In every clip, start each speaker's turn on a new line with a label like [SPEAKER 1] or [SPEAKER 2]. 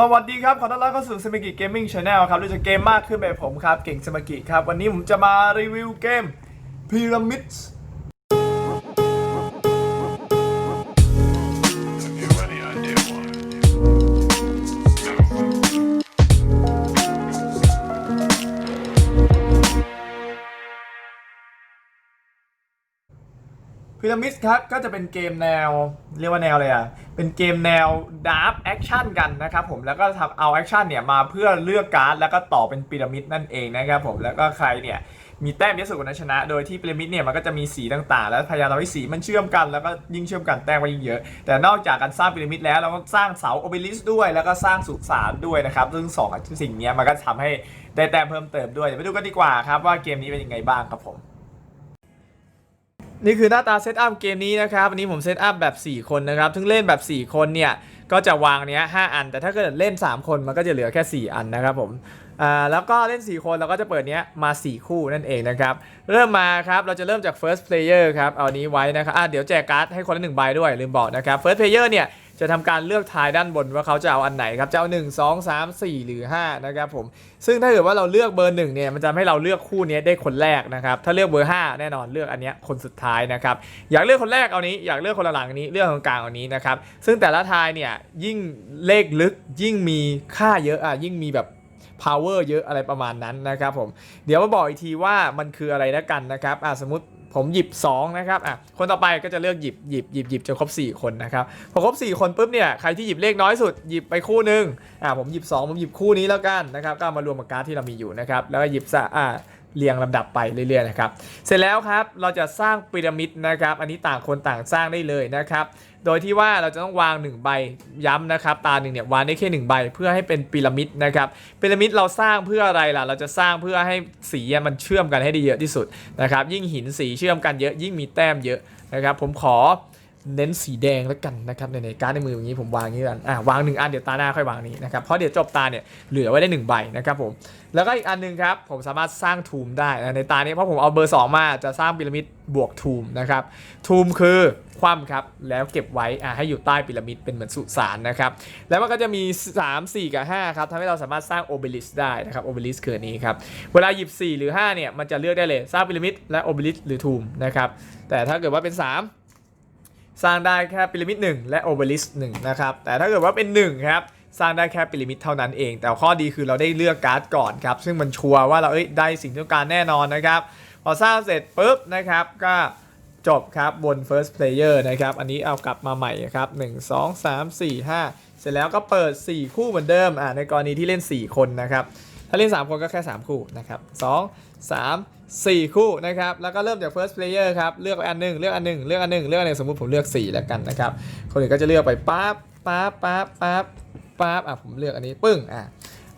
[SPEAKER 1] สวัสดีครับ ขอต้อนรับเข้าสู่สมิกิเกมมิ่งชาแนลครับเราจะเกมมากขึ้นแบบผมครับ เก่งสมิกิครับ วันนี้ผมจะมารีวิวเกม Pyramids Pyramids ครับก็จะเป็นเกมแนว เรียกว่าแนวอะไรอะ เป็นเกมแนวดาร์ c แอคชั่นกันนะครับผมแล้วก็ทำเอาแอคชั่นเนี่ยมาเพื่อเลือกการ์ดแล้วก็ต่อเป็นพีระมิดนั่นเองนะครับผมแล้วก็ใครเนี่ยมีแต้มเยอะสุดนนั้นชนะ โดยที่พีระมิดเนี่ยมันก็จะมีสีต่างๆ แล้วพยายามทำให้สีมันเชื่อมกันแล้วก็ยิ่งเชื่อมกันแต้มก็ยิ่งเยอะ แต่นอกจากการสร้างพีระมิดแล้วเราก็สร้างเสาโอเบลิสด้วย แล้วก็สร้างสุสานด้วยนะครับซึ่งสองสิ่งนี้มันก็ทำให้ได้แต้มเพิ่มเติมด้วยเดี๋ยวไปดูกันดีกว่าครับว่าเกมนี้เป็นยังไงบ้างครับผม นี่คือหน้าตาเซตอัพเกมนี้นะครับวันนี้ผมเซตอัพแบบ 4 คนนะครับถึงเล่นแบบ 4 คนเนี่ยก็จะวางเนี้ย5อัน แต่ถ้าเกิดเล่น 3 คนมันก็จะเหลือแค่ 4 อันนะครับผมอ่าแล้วก็เล่น 4 คนเราก็จะเปิดเนี้ยมา 4 คู่นั่นเองนะครับ เริ่มมาครับเราจะเริ่มจาก first player ครับเอานี้ไว้นะครับอ่าเดี๋ยวแจกการ์ดให้คนละหนึ่งใบด้วยลืมบอกนะครับ first player เนี่ย จะทำการเลือกทายด้านบนว่าเขาจะเอาอันไหนครับจะเอา1 2 3 4 หรือ 5 นะครับผม ซึ่งถ้าเกิดว่าเราเลือกเบอร์หนึ่งเนี่ยมันจะให้เราเลือกคู่นี้ได้คนแรกนะครับถ้าเลือกเบอร์ 5 แน่นอนเลือกอันนี้คนสุดท้ายนะครับอยากเลือกคนแรกเอานี้อยากเลือกคนละหลังอันนี้เลือกตรงกลางเอานี้นะครับซึ่งแต่ละทายเนี่ยยิ่งเลขลึกยิ่งมีค่าเยอะอะยิ่งมีแบบ power เยอะอะไรประมาณนั้นนะครับผม เดี๋ยวมาบอกอีกทีว่ามันคืออะไรแล้วกันนะครับอะสมมติ ผมหยิบ 2 นะครับ อะ คนต่อไปก็จะเลือกหยิบหยิบหยิบหยิบจนครบ 4 คนนะครับ พอครบ 4 คนปุ๊บเนี่ย ใครที่หยิบเลขน้อยสุดหยิบไปคู่หนึ่งอะ ผมหยิบ 2 ผมหยิบคู่นี้แล้วกันนะครับ ก็มารวมกับการ์ดที่เรามีอยู่นะครับ แล้วก็หยิบซะอะเรียงลำดับไปเรื่อยๆนะครับ เสร็จแล้วครับ เราจะสร้างพีระมิดนะครับ อันนี้ต่างคนต่างสร้างได้เลยนะครับ โดยที่ว่าเราจะต้องวาง 1 ใบย้ำนะครับ ตาหนึ่งเนี่ยวางได้แค่ 1 ใบเพื่อให้เป็นพีระมิดนะครับพีระมิดเราสร้างเพื่ออะไรล่ะ เราจะสร้างเพื่อให้สีมันเชื่อมกันให้ได้เยอะที่สุดนะครับ ยิ่งหินสีเชื่อมกันเยอะยิ่งมีแต้มเยอะนะครับ ผมขอ เน้นสีแดงแล้วกันนะครับในการดในมืออย่างนี้ผมวางอย่างนี้กันอะวางหนึ่งอันเดี๋ยวตาหน้าค่อยวางนี้นะครับเพราะเดี๋ยวจบตาเนี่ยเหลือไว้ได้หนึ่งใบนะครับผมแล้วก็อีกอันหนึงครับผมสามารถสร้างทูมได้นะในตานี้เพราะผมเอาเบอร์ 2 มาจะสร้างพีระมิดบวกทูมนะครับทูมคือคว่ำครับแล้วเก็บไว้อะให้อยู่ใต้พีระมิดเป็นเหมือนสุสานนะครับแล้วมันก็จะมี 3 4 กับ5ครับทำให้เราสามารถสร้างโอเบลิสได้นะครับโอเบลิสคืออันนี้ครับเวลาหยิบ 4 หรือ5เนี่ยมันจะเลือกได้เลยสร้างพีระมิดและโอเบลิสหรือทูมนะครับแต่ถ้าเกิดว่าเป็น 3 สร้างได้แค่พีระมิด1 และโอเบลิส1นะครับ แต่ถ้าเกิดว่าเป็น1ครับสร้างได้แค่พีระมิดเท่านั้นเอง แต่ข้อดีคือเราได้เลือกการ์ดก่อนครับ ซึ่งมันชัวร์ว่าเราเอ้ยได้สิ่งที่ต้องการแน่นอนนะครับ พอสร้างเสร็จปุ๊บนะครับก็จบครับบน first player นะครับ อันนี้เอากลับมาใหม่ครับ1 2 3 4 5 เสร็จแล้วก็เปิด 4 คู่เหมือนเดิมอ่าในกรณีที่เล่น 4 คนนะครับ ถ้าเล่น 3 คนก็แค่ 3 คู่นะครับ 2 3 4 คู่นะครับ แล้วก็เริ่มจาก first player ครับ เลือกอันหนึ่งเลือกอันหนึ่งเลือกอันหนึ่งเลือกอันหนึ่งสมมติผมเลือก 4 แล้วกันนะครับ คนอื่นก็จะเลือกไปปั๊บปั๊บปั๊บปั๊บปั๊บอะผมเลือกอันนี้ปึ้งอะ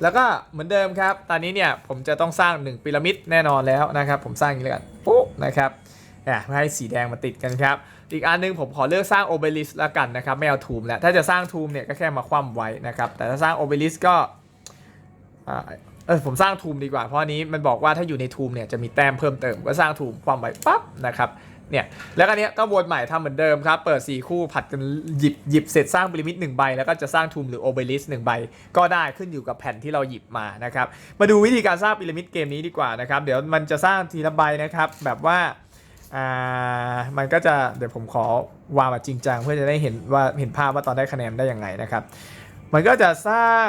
[SPEAKER 1] แล้วก็เหมือนเดิมครับ ตอนนี้เนี่ยผมจะต้องสร้าง 1พีระมิดแน่นอนแล้วนะครับ ผมสร้างอย่างนี้เลยกันปุ๊บนะครับอะให้สีแดงมาติดกันครับ อีกอันหนึงผมขอเลือกสร้างโอเบลิสแล้วกันนะครับ ไม่เอาทูมแล้ว ถ้าจะสร้างทูมเนี่ยก็แค่มาคว่ำไว้นะครับ แต่ถ้าสร้างโอเบลิสก็อ่า เออผมสร้างทูมดีกว่าเพราะอันนี้มันบอกว่าถ้าอยู่ในทูมเนี่ยจะมีแต้มเพิ่มเติมก็สร้างทูมคว่ำไวปั๊บนะครับเนี่ยแล้วก็เนี้ยก็วนใหม่ทำเหมือนเดิมครับ เปิด 4 คู่ผัดกันหยิบหยิบเสร็จสร้างพีระมิด1ใบ แล้วก็จะสร้างทูมหรือโอเบลิส1ใบ ก็ได้ขึ้นอยู่กับแผ่นที่เราหยิบมานะครับ มาดูวิธีการสร้างพีระมิดเกมนี้ดีกว่านะครับ เดี๋ยวมันจะสร้างทีละใบนะครับ แบบว่าอ่ามันก็จะเดี๋ยวผมขอวางมาจริงจังเพื่อจะได้เห็นว่าเห็นภาพว่าตอนได้คะแนนได้ยังไงนะครับ มันก็จะสร้าง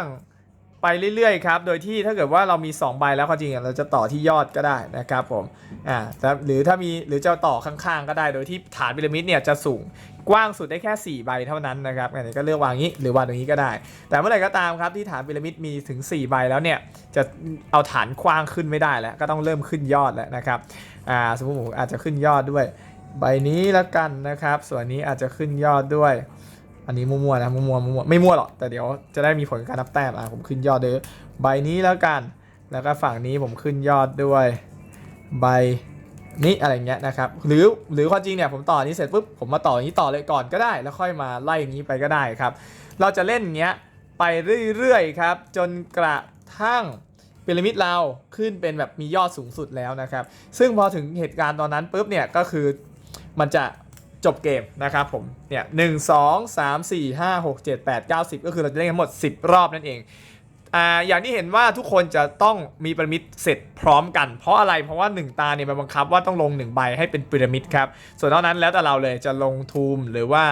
[SPEAKER 1] ไปเรื่อยๆครับ โดยที่ถ้าเกิดว่าเรามี 2 ใบแล้วความจริงเราจะต่อที่ยอดก็ได้นะครับผม อ่าหรือถ้ามีหรือจะต่อข้างๆก็ได้ โดยที่ฐานพีระมิดเนี่ยจะสูงกว้างสุดได้แค่ 4 ใบเท่านั้นนะครับอันนี้ก็เลือกวางนี้หรือวางอย่างนี้ก็ได้ แต่เมื่อไหร่ก็ตามครับที่ฐานพีระมิดมีถึง 4 ใบแล้วเนี่ยจะเอาฐานกว้างขึ้นไม่ได้แล้ว ก็ต้องเริ่มขึ้นยอดแล้วนะครับ อ่า สมมติผมอาจจะขึ้นยอดด้วย ใบนี้แล้วกันนะครับ ส่วนนี้อาจจะขึ้นยอดด้วย อันนี้มั่วๆนะมั่วๆมั่วๆไม่มั่วหรอกแต่เดี๋ยวจะได้มีผลการนับแต้มอะผมขึ้นยอดด้วยใบนี้แล้วกัน แล้วก็ฝั่งนี้ผมขึ้นยอดด้วยใบนี้อะไรเงี้ยนะครับหรือหรือความจริงเนี่ยผมต่อนนี้เสร็จปุ๊บผมมาต่ออย่างนี้ต่อเลยก่อนก็ได้ แล้วค่อยมาไล่อย่างนี้ไปก็ได้ครับ เราจะเล่นเงี้ยไปเรื่อยๆครับ จนกระทั่งพีระมิดเราขึ้นเป็นแบบมียอดสูงสุดแล้วนะครับ ซึ่งพอถึงเหตุการณ์ตอนนั้นปุ๊บเนี่ยก็คือมันจะ จบเกมนะครับผมเนี่ยหนึ่งสองสามสี่ห้าหกเจ็ดแปดเก้าสิบก็คือเราจะเล่นทั้งหมด 10 รอบนั่นเองอ่าอย่างที่เห็นว่าทุกคนจะต้องมีพีระมิดเสร็จพร้อมกัน เพราะอะไรเพราะว่า 1 ตาเนี่ยมันบังคับว่าต้องลง 1 ใบให้เป็นพีระมิดครับ ส่วนนอกนั้นแล้วแต่เราเลยจะลงทูมหรือว่า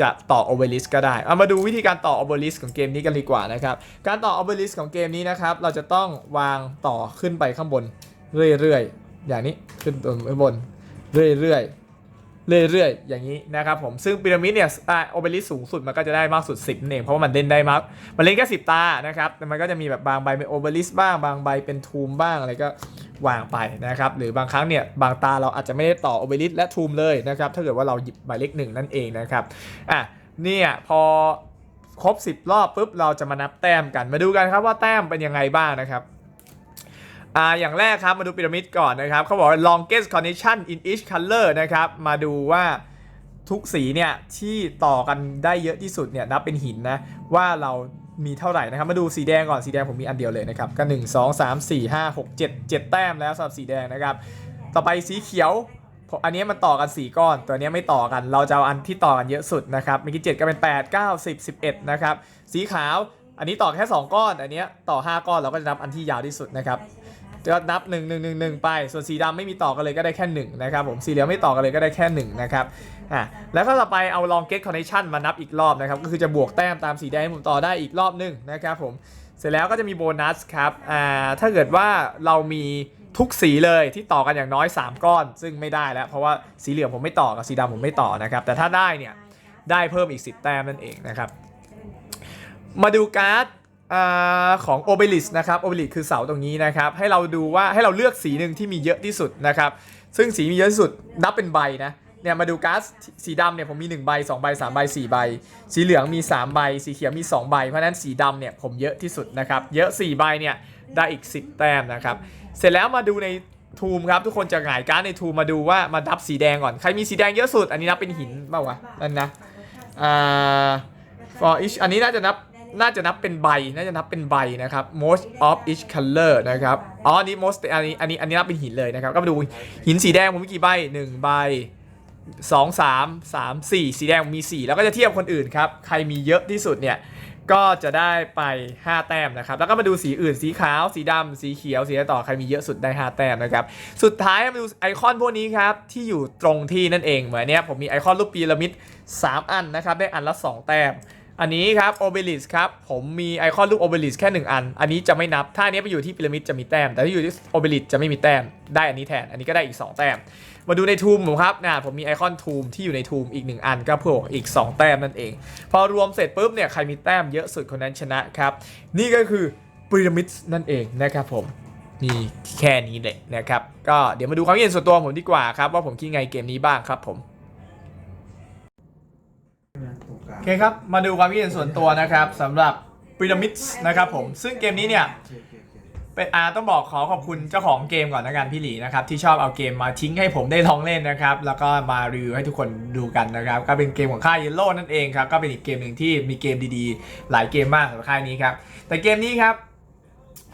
[SPEAKER 1] จะต่อโอเบลิสก็ได้ เอามาดูวิธีการต่อโอเบลิสของเกมนี้กันดีกว่านะครับ การต่อโอเบลิสของเกมนี้นะครับ เราจะต้องวางต่อขึ้นไปข้างบน เรื่อยๆ อย่างนี้ขึ้นไปบน เรื่อยๆ เรื่อยๆ อย่างนี้นะครับผม ซึ่งพีระมิดเนี่ยโอเบลิสสูงสุดมันก็จะได้มากสุด 10นั่นเองเพราะว่ามันเล่นได้มาก มันเล่นแค่10 ตานะครับ แต่มันก็จะมีแบบบางใบเป็นโอเบลิสบ้าง บางใบเป็นทูมบ้างอะไรก็วางไปนะครับ หรือบางครั้งเนี่ยบางตาเราอาจจะไม่ได้ต่อโอเบลิสและทูมเลยนะครับ ถ้าเกิดว่าเราหยิบใบเล็กหนึ่งนั่นเองนะครับ อะ เนี่ยพอครบ 10 รอบปุ๊บเราจะมานับแต้มกัน มาดูกันครับว่าแต้มเป็นยังไงบ้างนะครับ อ่าอย่างแรกครับมาดูพีระมิดก่อนนะครับเขาบอกว่า longest connection in each color นะครับ มาดูว่าทุกสีเนี่ยที่ต่อกันได้เยอะที่สุดเนี่ยนับเป็นหินนะ ว่าเรามีเท่าไหร่นะครับ มาดูสีแดงก่อนสีแดงผมมีอันเดียวเลยนะครับ ก็1 2 3 4 5 6 7 7 แต้มแล้วสำหรับสีแดงนะครับ ต่อไปสีเขียว อันนี้มันต่อกัน 4 ก้อน ตัวนี้ไม่ต่อกัน เราจะเอาอันที่ต่อกันเยอะสุดนะครับเมื่อกี้7ก็เป็น 8 9 10 11 นะครับ สีขาว อันนี้ต่อแค่ 2 ก้อน อันนี้ต่อ 5 ก้อนเราก็จะนับอันที่ยาวที่สุดนะครับ ก็นับ 1 1 1 1 ไป ส่วนสีดำไม่มีต่อกันเลยก็ได้แค่1นะครับผมสีเหลืองไม่ต่อกันเลยก็ได้แค่1นะครับอะแล้วก็ต่อไปเอา long get connection มานับอีกรอบนะครับก็คือจะบวกแต้มตามสีแดงให้ผมต่อได้อีกรอบหนึงนะครับผมเสร็จแล้วก็จะมีโบนัสครับอ่าถ้าเกิดว่าเรามีทุกสีเลยที่ต่อกันอย่างน้อย 3 ก้อน ซึ่งไม่ได้แล้ว เพราะว่าสีเหลืองผมไม่ต่อกับสีดำผมไม่ต่อนะครับแต่ถ้าได้เนี่ยได้เพิ่มอีก 10 แต้มนั่นเองนะครับมาดูการ์ด ของ o b e l i s นะครับ o b e l i s คือเสาตรงนี้นะครับ ให้เราดูว่าให้เราเลือกสีหนึ่งที่มีเยอะที่สุดนะครับ ซึ่งสีมีเยอะที่สุดนับเป็นใบนะ เนี่ยมาดูการ์ดสีดำเนี่ยผมมี 1 ใบ 2 ใบ 3 ใบ 4 ใบ สีเหลืองมี 3 ใบ สีเขียวมี 2 ใบ เพราะนั้นสีดำเนี่ยผมเยอะที่สุดนะครับ เยอะ 4 ใบเนี่ยได้อีก 10 แต้มนะครับ เสร็จแล้วมาดูในทูมครับทุกคนจะหงายการ์ดในทูมมาดูว่ามานับสีแดงก่อน ใครมีสีแดงเยอะสุด อันนี้นับเป็นหินเปล่าวะนั่นนะอ่า for each อันนี้น่าจะนับ น่าจะนับเป็นใบ น่าจะนับเป็นใบนะครับ most of each color นะครับ อ๋อ อันนี้ most อันนี้ อันนี้ อันนี้นับเป็นหินเลยนะครับ ก็มาดูหินสีแดงผมมีกี่ใบ1ใบ2 3 3 4 สีแดงมี 4 แล้วก็จะเทียบคนอื่นครับ ใครมีเยอะที่สุดเนี่ย ก็จะได้ไป 5 แต้มนะครับ แล้วก็มาดูสีอื่น สีขาว สีดำ สีเขียว สีอะไรต่อ ใครมีเยอะสุดได้ 5 แต้มนะครับ สุดท้ายมาดูไอคอนพวกนี้ครับ ที่อยู่ตรงที่นั่นเอง เหมือนเนี้ยผมมีไอคอนรูปพีระมิด 3 อันนะครับ ได้อันละ 2 แต้ม อันนี้ครับโอเบลิสครับ ผมมีไอคอนรูปโอเบลิสแค่ 1 อัน อันนี้จะไม่นับ ถ้าอันนี้ไปอยู่ที่พีระมิดจะมีแต้ม แต่ถ้าอยู่ที่โอเบลิสจะไม่มีแต้ม ได้อันนี้แทน อันนี้ก็ได้อีก 2 แต้ม มาดูในทูมผมครับนะผมมีไอคอนทูมที่อยู่ในทูมอีก 1 อันก็เพื่ออีก 2 แต้มนั่นเอง พอรวมเสร็จปุ๊บเนี่ยใครมีแต้มเยอะสุดคนนั้นชนะครับ นี่ก็คือพีระมิดนั่นเองนะครับผมมีแค่นี้เลยนะครับ ก็เดี๋ยวมาดูความคิดเห็นส่วนตัวผมดีกว่าครับว่าผมคิดไงเกมนี้บ้างครับผม โอเคครับ มาดูความคิดเห็นส่วนตัวนะครับสำหรับ Pyramids นะครับผม ซึ่งเกมนี้เนี่ยเป็นอาต้องบอกขอขอบคุณเจ้าของเกมก่อนนะกันพี่หลีนะครับที่ชอบเอาเกมมาทิ้งให้ผมได้ลองเล่นนะครับ แล้วก็มารีวิวให้ทุกคนดูกันนะครับ ก็เป็นเกมของค่าย Yellow นั่นเองครับ ก็เป็นอีกเกมหนึ่งที่มีเกมดีๆ หลายเกมมากสำหรับค่ายนี้ครับ แต่เกมนี้ครับ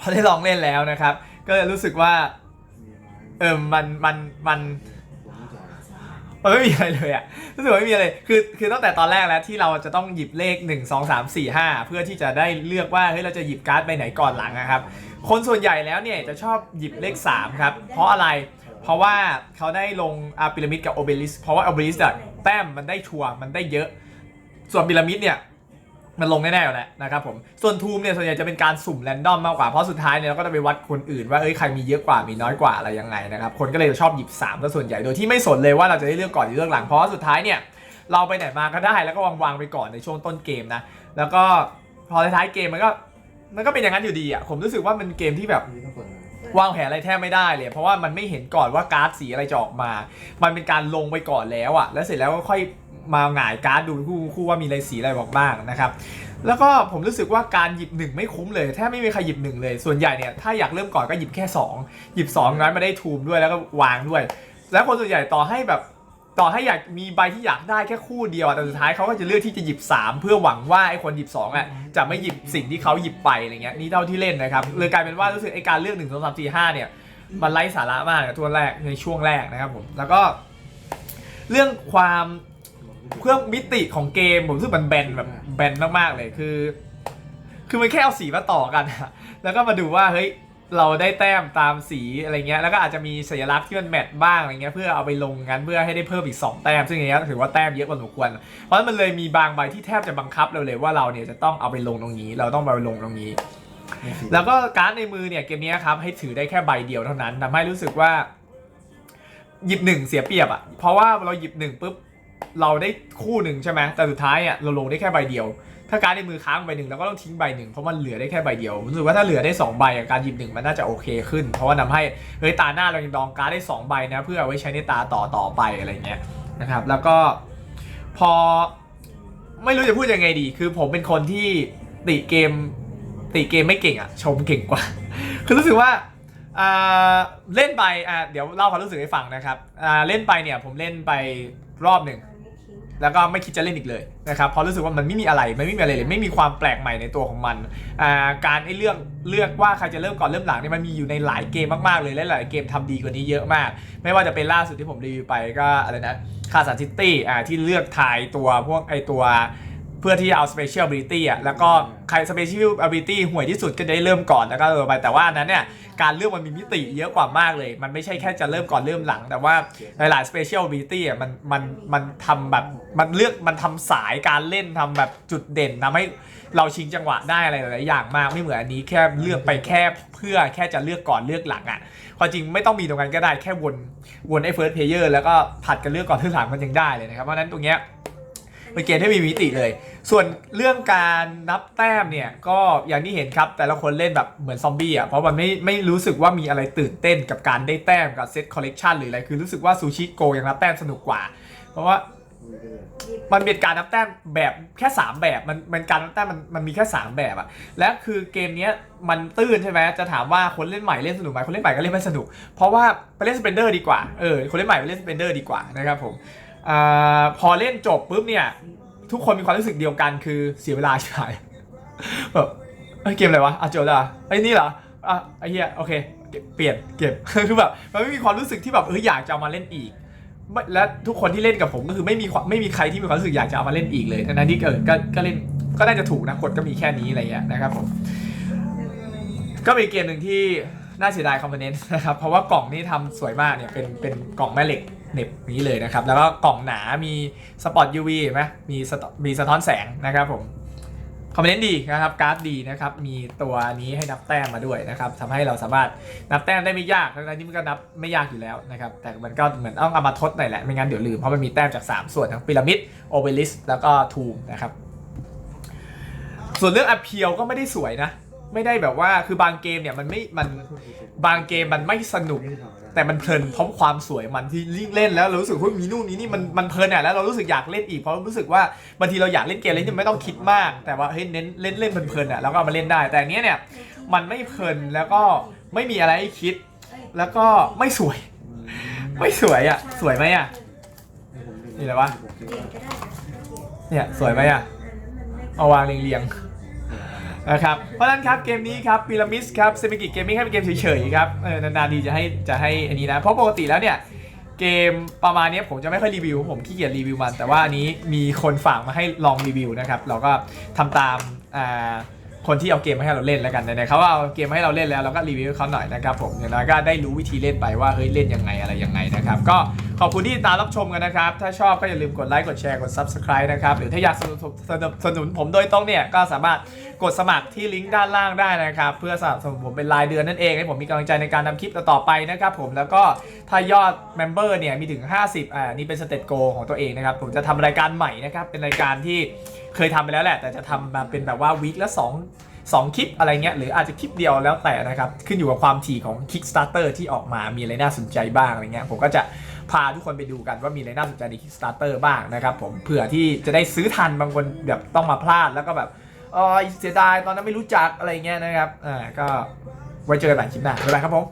[SPEAKER 1] พอได้ลองเล่นแล้วนะครับ ก็รู้สึกว่าเออมันมันมันมัน ไม่มีอะไรเลยอะรู้สึกว่าไม่มีอะไรคือคือตั้งแต่ตอนแรกแล้วที่เราจะต้องหยิบเลข 1 2 3 4 5 เพื่อที่จะได้เลือกว่าเฮ้ยเราจะหยิบการ์ดไปไหนก่อนหลังนะครับ คนส่วนใหญ่แล้วเนี่ยจะชอบหยิบเลข 3 ครับ เพราะอะไรเพราะว่าเขาได้ลงอาพีระมิดกับโอเบลิสเพราะว่าโอเบลิสอะแต้มมันได้ชัวร์มันได้เยอะ ส่วนพีระมิดเนี่ย มันลงแน่ๆอยู่แล้วนะครับผม ส่วนทูมเนี่ยส่วนใหญ่จะเป็นการสุ่มแรนดอมมากกว่า เพราะสุดท้ายเนี่ยเราก็จะไปวัดคนอื่นว่าเอ้ยใครมีเยอะกว่ามีน้อยกว่าอะไรยังไงนะครับ คนก็เลยชอบหยิบ3แล้วส่วนใหญ่ โดยที่ไม่สนเลยว่าเราจะได้เลือกก่อนหรือเลือกหลัง เพราะสุดท้ายเนี่ยเราไปไหนมาก็ได้แล้วก็วางวางๆไปก่อนในช่วงต้นเกมนะ แล้วก็พอท้ายเกมมันก็มันก็เป็นอย่างนั้นอยู่ดีอะ ผมรู้สึกว่ามันเกมที่แบบวางแผนอะไรแทบไม่ได้เลย เพราะว่ามันไม่เห็นก่อนว่าการ์ดสีอะไรจะออกมา มันเป็นการลงไปก่อนแล้วอะ แล้วเสร็จแล้วก็ค่อย มาหงายการ์ดดูคู่คู่ว่ามีอะไรสีอะไรบอกบ้างนะครับแล้วก็ผมรู้สึกว่าการหยิบหนึ่งไม่คุ้มเลยแทบไม่มีใครหยิบหนึ่งเลย ส่วนใหญ่เนี่ยถ้าอยากเริ่มก่อนก็หยิบแค่ 2 หยิบ2งั้นมาได้ทูมด้วยแล้วก็วางด้วย แล้วคนส่วนใหญ่ต่อให้แบบต่อให้อยากมีใบที่อยากได้แค่คู่เดียวแต่สุดท้ายเขาก็จะเลือกที่จะหยิบ 3 เพื่อหวังว่าไอ้คนหยิบ2อะจะไม่หยิบสิ่งที่เขาหยิบไปอะไรเงี้ยนี่เท่าที่เล่นนะครับเลยกลายเป็นว่ารู้สึกไอ้การเลือก1 2 3 4 5เนี่ยมันไร้สาระมากอะตัวแรกในช่วงแรกนะครับผมแล้วก็เรื่องความ เพื่อมิติของเกมผมรู้สึกมันแบนแบบแบนมากๆเลยคือ คือมันแค่เอาสีมาต่อกันอะแล้วก็มาดูว่าเฮ้ยเราได้แต้มตามสีอะไรเงี้ยแล้วก็อาจจะมีสัญลักษณ์ที่มันแมทบ้างอะไรเงี้ยเพื่อเอาไปลงกันเพื่อให้ได้เพิ่มอีก 2 แต้มซึ่งอย่างเงี้ยถือว่าแต้มเยอะพอสมควรเพราะฉะนั้นมันเลยมีบางใบที่แทบจะบังคับเราเลยว่าเราเนี่ยจะต้องเอาไปลงตรงนี้ เราต้องไปลงตรงนี้ แล้วก็การ์ดในมือเนี่ยเกมนี้ครับให้ถือได้แค่ใบเดียวเท่านั้นทำให้รู้สึกว่า หยิบหนึ่งเสียเปรียบอะเพราะว่าเราหยิบหนึ่งปุ๊บ เราได้คู่หนึ่งใช่ไหมแต่สุดท้ายอะเราลงได้แค่ใบเดียว ถ้าการในมือค้างใบหนึ่งเราก็ต้องทิ้งใบหนึ่งเพราะมันเหลือได้แค่ใบเดียวผมรู้สึกว่าถ้าเหลือได้สองใบการหยิบหนึ่งมันน่าจะโอเคขึ้น เพราะว่าทำให้เฮ้ยตาหน้าเรายังดองการได้สองใบนะเพื่อเอาไว้ใช้ในตาต่อต่อไปอะไรเงี้ยนะครับ แล้วก็พอไม่รู้จะพูดยังไงดี คือผมเป็นคนที่ติเกมติเกมไม่เก่งอะชมเก่งกว่า คือรู้สึกว่าเล่นไปเดี๋ยวเล่าความรู้สึกให้ฟังนะครับเล่นไปเนี่ยผมเล่นไป รอบหนึ่งแล้วก็ไม่คิดจะเล่นอีกเลยนะครับเพราะรู้สึกว่ามันไม่มีอะไรมันไม่มีอะไรเลยไม่มีความแปลกใหม่ในตัวของมันการไอ้เรื่องเลือกว่าใครจะเริ่มก่อนเริ่มหลังเนี่ยมันมีอยู่ในหลายเกมมากๆเลยและหลายเกมทำดีกว่านี้เยอะมาก ไม่ว่าจะเป็นล่าสุดที่ผมรีวิวไปก็อะไรนะคาสันซิตี้ที่เลือกทายตัวพวกไอตัว เพื่อที่จะเอา Special Ability อะแล้วก็ใคร Special Ability ห่วยที่สุดก็ได้เริ่มก่อนแล้วก็เออไปแต่ว่าอันนั้นเนี่ยการเลือกมันมีมิติเยอะกว่ามากเลย มันไม่ใช่แค่จะเริ่มก่อนเริ่มหลัง แต่ว่าหลายๆ Special Ability อะมันมันมันทำแบบมันเลือกมันทำสายการเล่นทำแบบจุดเด่นทำให้เราชิงจังหวะได้อะไรหลายๆอย่างมากไม่เหมือนอันนี้แค่เลือกไปแค่เพื่อแค่จะเลือกก่อนเลือกหลังอะความจริงไม่ต้องมีตรงนั้นก็ได้แค่วนวนไอ้ First Player แล้วก็ผัดกันเลือกก่อนเลือกหลังมันยังได้เลยนะครับเพราะฉะนั้นตรงเนี้ย เป็นเกมที่มีมิติเลย ส่วนเรื่องการนับแต้มเนี่ยก็อย่างที่เห็นครับแต่ละคนเล่นแบบเหมือนซอมบี้อะเพราะมันไม่ไม่รู้สึกว่ามีอะไรตื่นเต้นกับการได้แต้มกับเซตคอลเลกชันหรืออะไรคือรู้สึกว่าซูชิโกยังนับแต้มสนุกกว่า เพราะว่ามันเป็นการนับแต้มแบบแค่ 3 แบบมันมันการนับแต้มมันมันมีแค่ 3 แบบอะและคือเกมนี้มันตื้นใช่ไหมจะถามว่าคนเล่นใหม่เล่นสนุกไหมคนเล่นใหม่ก็เล่นไม่สนุก เพราะว่าไปเล่นสเปนเดอร์ดีกว่าเออคนเล่นใหม่ไปเล่นสเปนเดอร์ดีกว่านะครับผม อพอเล่นจบปุ๊บเนี่ย ทุกคนมีความรู้สึกเดียวกันคือเสียเวลาใช่ไหมแบบเอ้ยเกมอะไรวะอะจบแล้วไอ้นี่เหรออะไอ้เหี้ยโอเคเปลี่ยนเก็บคือแบบมันไม่มีความรู้สึกที่แบบเฮ้ยอยากจะมาเล่นอีกและทุกคนที่เล่นกับผมก็คือไม่มีความไม่มีใครที่มีความรู้สึกอยากจะเอามาเล่นอีกเลยทั้นั้นที่เกิดก็ก็เล่นก็น่าจะถูกนะกฎก็มีแค่นี้อะไรอย่างเงี้ยนะครับผมก็เป็นเกมหนึ่งที่น่าเสียดายคอมโพเนนต์นะครับเพราะว่ากล่องนี่ทำสวยมากเนี่ยเป็นเป็นกล่องแม่เหล็ก เน็บนี้เลยนะครับ แล้วก็กล่องหนามีสปอต UV เห็นไหมมีสะมีสะท้อนแสงนะครับผมคอมโพเนนต์ดีนะครับการ์ดดีนะครับ มีตัวนี้ให้นับแต้มมาด้วยนะครับทำให้เราสามารถนับแต้มได้ไม่ยากทั้งๆที่มันก็นับไม่ยากอยู่แล้วนะครับ แต่มันก็เหมือนต้องเอามาทดหน่อยแหละ ไม่งั้นเดี๋ยวลืม เพราะมันมีแต้มจาก 3 ส่วนทั้งพีระมิดโอเบลิสแล้วก็ทูมนะครับ ส่วนเรื่องอ p เ e ลก็ไม่ได้สวยนะ ไม่ได้แบบว่าคือบางเกมเนี่ยมันไม่มันบางเกมมันไม่สนุก แต่มันเพลินเพราะความสวยมันที่เล่นแล้วเรารู้สึกว่ามีนู่นนี่นี่มันมันเพลินอะแล้วเรารู้สึกอยากเล่นอีกเพราะรู้สึกว่าบางทีเราอยากเล่นเกมเล่นที่ไม่ต้องคิดมาก แต่ว่าเฮ้ยเน้นเล่นเล่นเพลินๆอะแล้วก็เอามาเล่นได้ แต่อันเนี้ยเนี่ยมันไม่เพลินแล้วก็ไม่มีอะไรให้คิด แล้วก็ไม่สวย ไม่สวยอะสวยไหมอะ นี่อะไรวะ เนี่ยสวยไหมอะเอาวางเรียงๆ นะครับเพราะฉะนั้นครับเกมนี้ครับพีระมิดครับเซมิกิเกมมิ่งให้เป็นเกมเฉยๆครับเออนานๆดีจะให้จะให้อันนี้นะเพราะปกติแล้วเนี่ยเกมประมาณนี้ผมจะไม่ค่อยรีวิว ผมขี้เกียจรีวิวมัน แต่ว่าอันนี้มีคนฝากมาให้ลองรีวิวนะครับเราก็ทำตามอ่าคนที่เอาเกมมาให้เราเล่นแล้วกันไหนๆเขาวาเอาเกมมาให้เราเล่นแล้วเราก็รีวิวเขาหน่อยนะครับผมอย่างน้อยก็ได้รู้วิธีเล่นไปว่าเฮ้ยเล่นยังไงอะไรยังไงนะครับก็ ขอบคุณที่ติดตามรับชมกันนะครับ ถ้าชอบก็อย่าลืมกดไลค์กดแชร์กด subscribe นะครับ หรือถ้าอยากสนับสนุนสนุนผมโดยตรงเนี่ย ก็สามารถกดสมัครที่ลิงก์ด้านล่างได้นะครับ เพื่อสนับสนุนผมเป็นรายเดือนนั่นเองให้ผมมีกำลังใจในการทำคลิปต่อๆไปนะครับผมแล้วก็ถ้ายอดเมมเบอร์เนี่ยมีถึง 50อ่านี่เป็นสเตตโกของตัวเองนะครับผมจะทำรายการใหม่นะครับเป็นรายการที่เคยทำไปแล้วแหละ แต่จะทำมาเป็นแบบว่าวีคละสองสองคลิปอะไรเงี้ยหรืออาจจะคลิปเดียวแล้วแต่นะครับขึ้นอยู่กับความถี่ของ Kickstarter ที่ออกมามีอะไรน่าสนใจบ้างอะไรเงี้ยผมก็จะ พาทุกคนไปดูกันว่ามีอะไรน่าสนใจใน Kickstarter บ้างนะครับผมเผื่อที่จะได้ซื้อทันบางคนแบบต้องมาพลาดแล้วก็แบบเออเสียดายตอนนั้นไม่รู้จักอะไรเงี้ยนะครับอ่าก็ไว้เจอกันใหม่คลิปหน้าบ๊ายบายครับผม